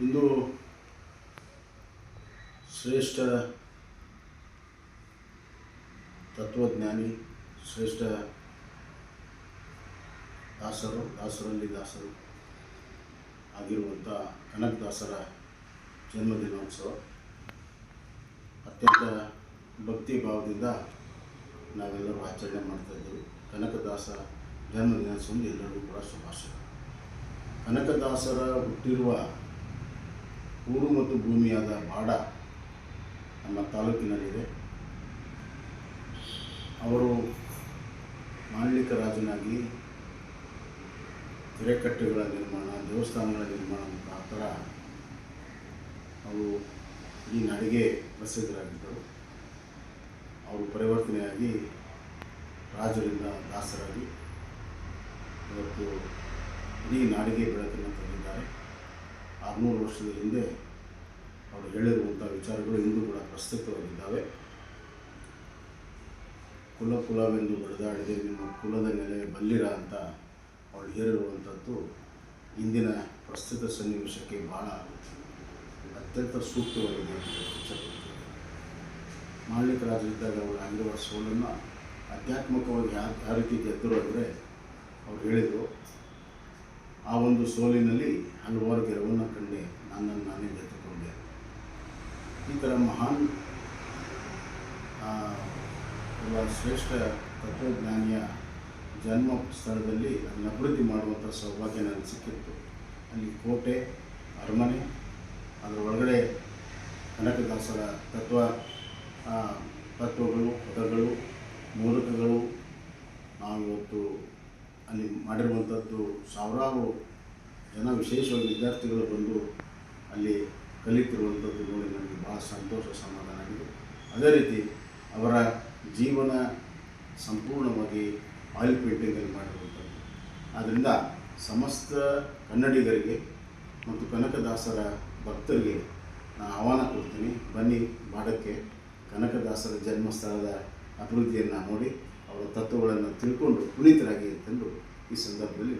ಇಂದು ಶ್ರೇಷ್ಠ ತತ್ವಜ್ಞಾನಿ, ಶ್ರೇಷ್ಠ ದಾಸರು, ದಾಸರಲ್ಲಿ ದಾಸರು ಆಗಿರುವಂಥ ಕನಕದಾಸರ ಜನ್ಮದಿನೋತ್ಸವ ಅತ್ಯಂತ ಭಕ್ತಿ ಭಾವದಿಂದ ನಾವೆಲ್ಲರೂ ಆಚರಣೆ ಮಾಡ್ತಾ ಇದ್ದೇವೆ. ಕನಕದಾಸ ಜನ್ಮದಿನೋತ್ಸವ ಎಲ್ಲರಿಗೂ ಕೂಡ ಶುಭಾಶಯ. ಕನಕದಾಸರ ಹುಟ್ಟಿರುವ ಊರು ಮತ್ತು ಭೂಮಿಯಾದ ಬಾಡ ನಮ್ಮ ತಾಲೂಕಿನಲ್ಲಿದೆ. ಅವರು ಮಾಂಡಲಿಕ ರಾಜನಾಗಿ ಕೆರೆಕಟ್ಟೆಗಳ ನಿರ್ಮಾಣ, ದೇವಸ್ಥಾನಗಳ ನಿರ್ಮಾಣ ಮುಖಾಂತರ ಅವರು ಈ ನಾಡಿಗೆ ಪ್ರಸಿದ್ಧರಾಗಿದ್ದರು. ಅವರು ಪರಿವರ್ತನೆಯಾಗಿ ರಾಜರಿಂದ ದಾಸರಾಗಿ ಇವತ್ತು ಇಡೀ ನಾಡಿಗೆ ಬೆಳಕನ್ನು ತಂದಿದ್ದಾರೆ. ಆರುನೂರು ವರ್ಷದ ಹಿಂದೆ ಅವರು ಹೇಳಿರುವಂಥ ವಿಚಾರಗಳು ಇಂದು ಕೂಡ ಪ್ರಸ್ತುತವಾಗಿದ್ದಾವೆ. ಕುಲ ಕುಲವೆಂದು ಬಡಿದಾಡಿದೆ ನಿಮ್ಮ ಕುಲದ ನೆಲೆ ಬಲ್ಲಿರ ಅಂತ ಅವಳು ಹೇಳಿರುವಂಥದ್ದು ಇಂದಿನ ಪ್ರಸ್ತುತ ಸನ್ನಿವೇಶಕ್ಕೆ ಭಾಳ ಅತ್ಯಂತ ಸೂಕ್ತವಾಗಿದೆ ಅಂತ ಮಾಂಡಲಿಕ ರಾಜರಿದ್ದಾಗ ಅವರು ಆಗಿರುವ ಸೋಲನ್ನು ಆಧ್ಯಾತ್ಮಿಕವಾಗಿ ಯಾವ ಯಾವ ರೀತಿ ಗೆದ್ದರು ಅಂದರೆ ಅವ್ರು ಹೇಳಿದರು ಆ ಒಂದು ಸೋಲಿನಲ್ಲಿ ಹಲವಾರು ಗೆಲುವನ್ನು ಕಂಡೆ ನನ್ನನ್ನು ನಾನೇ ಗೆದ್ದುಕೊಂಡೆ. ಈ ಥರ ಮಹಾನ್ ಒಬ್ಬ ಶ್ರೇಷ್ಠ ತತ್ವಜ್ಞಾನಿಯ ಜನ್ಮ ಸ್ಥಳದಲ್ಲಿ ಅದನ್ನು ಅಭಿವೃದ್ಧಿ ಮಾಡುವಂಥ ಸೌಭಾಗ್ಯ ನನಗೆ ಸಿಕ್ಕಿತ್ತು. ಅಲ್ಲಿ ಕೋಟೆ, ಅರಮನೆ, ಅದರ ಒಳಗಡೆ ಕನಕದಾಸರ ತತ್ವ ತತ್ವಗಳು, ಪದಗಳು, ಮೂಲಕಗಳು. ನಾವಿವತ್ತು ಅಲ್ಲಿ ಮಾಡಿರುವಂಥದ್ದು ಸಾವಿರಾರು ಜನ ವಿಶೇಷವಾಗಿ ವಿದ್ಯಾರ್ಥಿಗಳು ಬಂದು ಅಲ್ಲಿ ಕಲಿತಿರುವಂಥದ್ದು ನೋಡಿ ನನಗೆ ಭಾಳ ಸಂತೋಷ ಸಮಾಧಾನ ಆಗಿದೆ. ಅದೇ ರೀತಿ ಅವರ ಜೀವನ ಸಂಪೂರ್ಣವಾಗಿ ಆಯಿಲ್ ಪೇಂಟಿಂಗಲ್ಲಿ ಮಾಡಿರುವಂಥದ್ದು. ಆದ್ದರಿಂದ ಸಮಸ್ತ ಕನ್ನಡಿಗರಿಗೆ ಮತ್ತು ಕನಕದಾಸರ ಭಕ್ತರಿಗೆ ನಾನು ಆಹ್ವಾನ ಕೊಡ್ತೀನಿ, ಬನ್ನಿ, ಬಾಡಕ್ಕೆ ಕನಕದಾಸರ ಜನ್ಮಸ್ಥಳದ ಅಭಿವೃದ್ಧಿಯನ್ನು ನೋಡಿ. ಅವರ ತತ್ವಗಳನ್ನು ತಿಳ್ಕೊಂಡು ಪುನೀತರಾಗಿ ಅಂತಂದು ಈ ಸಂದರ್ಭದಲ್ಲಿ